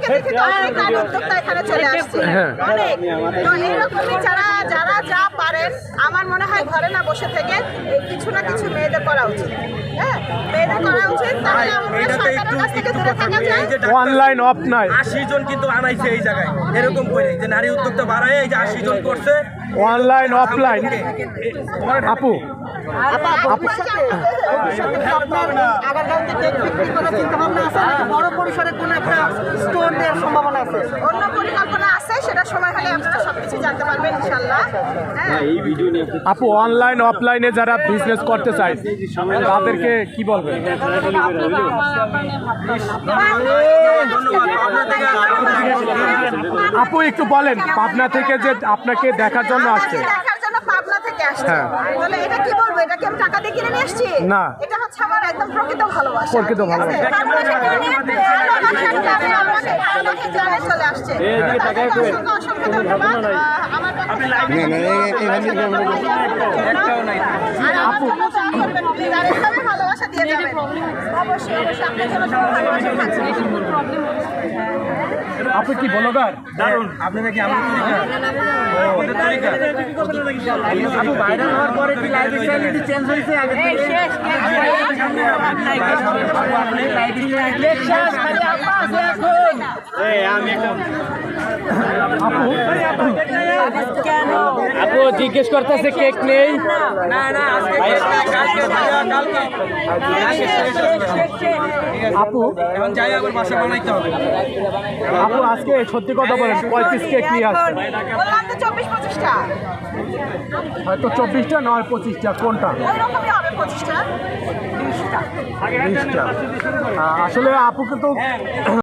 আপনাকে দেখে তো অনেক নারী উদ্যোক্তা এখানে চলে আসছে। হ্যাঁ। অনেক। তো এইরকমই যারা যারা যা পারেন আমার মনে হয় ঘরে না বসে থেকে কিছু না কিছু মেয়েদের করা উচিত। হ্যাঁ মেয়েদের করা উচিত তাহলে আমরা সরকারের কাছ থেকে দূরে থাকা যায়। এই যে ডাক্তার- অনলাইন অফ নাই। আশি জন কিন্তু আনাইছে এই জায়গায় এরকম করে যে নারী উদ্যোক্তা বাড়ায় এই যে আশি জন করছে। অনলাইন অফলাইন আপু। ভবিষ্যতে ভবিষ্যতে কি আপনার আগারগাঁওতে কেক বিক্রি করার চিন্তা ভাবনা আছে বড় পরিসরে কোনো একটা স্টোর দেওয়ার সম্ভাবনা আছে? অন্য পরিকল্পনা আছে সেটা সময় হলে আপনারা সবকিছু জানতে পারবেন ইনশাল্লাহ হ্যাঁ। আপু অনলাইন অফলাইনে যারা বিজনেস করতে চায় তাদেরকে কি বলবেন? আপু একটু বলেন পাবনা থেকে যে আপনাকে দেখার জন্য আসছে। আসছে। হ্যাঁ। তাহলে এটা কি বলব এটা কি আমি টাকা দিয়ে কিনে নিয়ে এসেছি? না। এটা হচ্ছে আমার একদম প্রকৃত ভালোবাসা। প্রকৃত ভালোবাসা। আমাকে চলে আসছে। অসংখ্য অসংখ্য ধন্যবাদ। আমার এভাবে ভালোবাসা দিয়ে যাবেন। অবশ্যই অবশ্যই। আপনার জন্য ভালোবাসা থাকবে। আপু কি ব্লগার? দারুণ। আপনারা কি আমাদের তরিকা আমাদের তরিকা আপু ভাইরাল হওয়ার পরে কি লাইফ স্টাইল চেঞ্জ হয়েছে আগে আপু জিজ্ঞেস করতেছে কেক নেই না না আজকে কালকে ভাইয়া, কালকে আপু এখন যাই আবার বাসা বানাইতে হবে আপু আজকে সত্যি কথা বলেন পঁয়ত্রিশ কেক নিয়ে চব্বিশ পঁচিশটা হয়তো চব্বিশটা নয় পঁচিশটা। কোনটা? আসলে আপুকে তো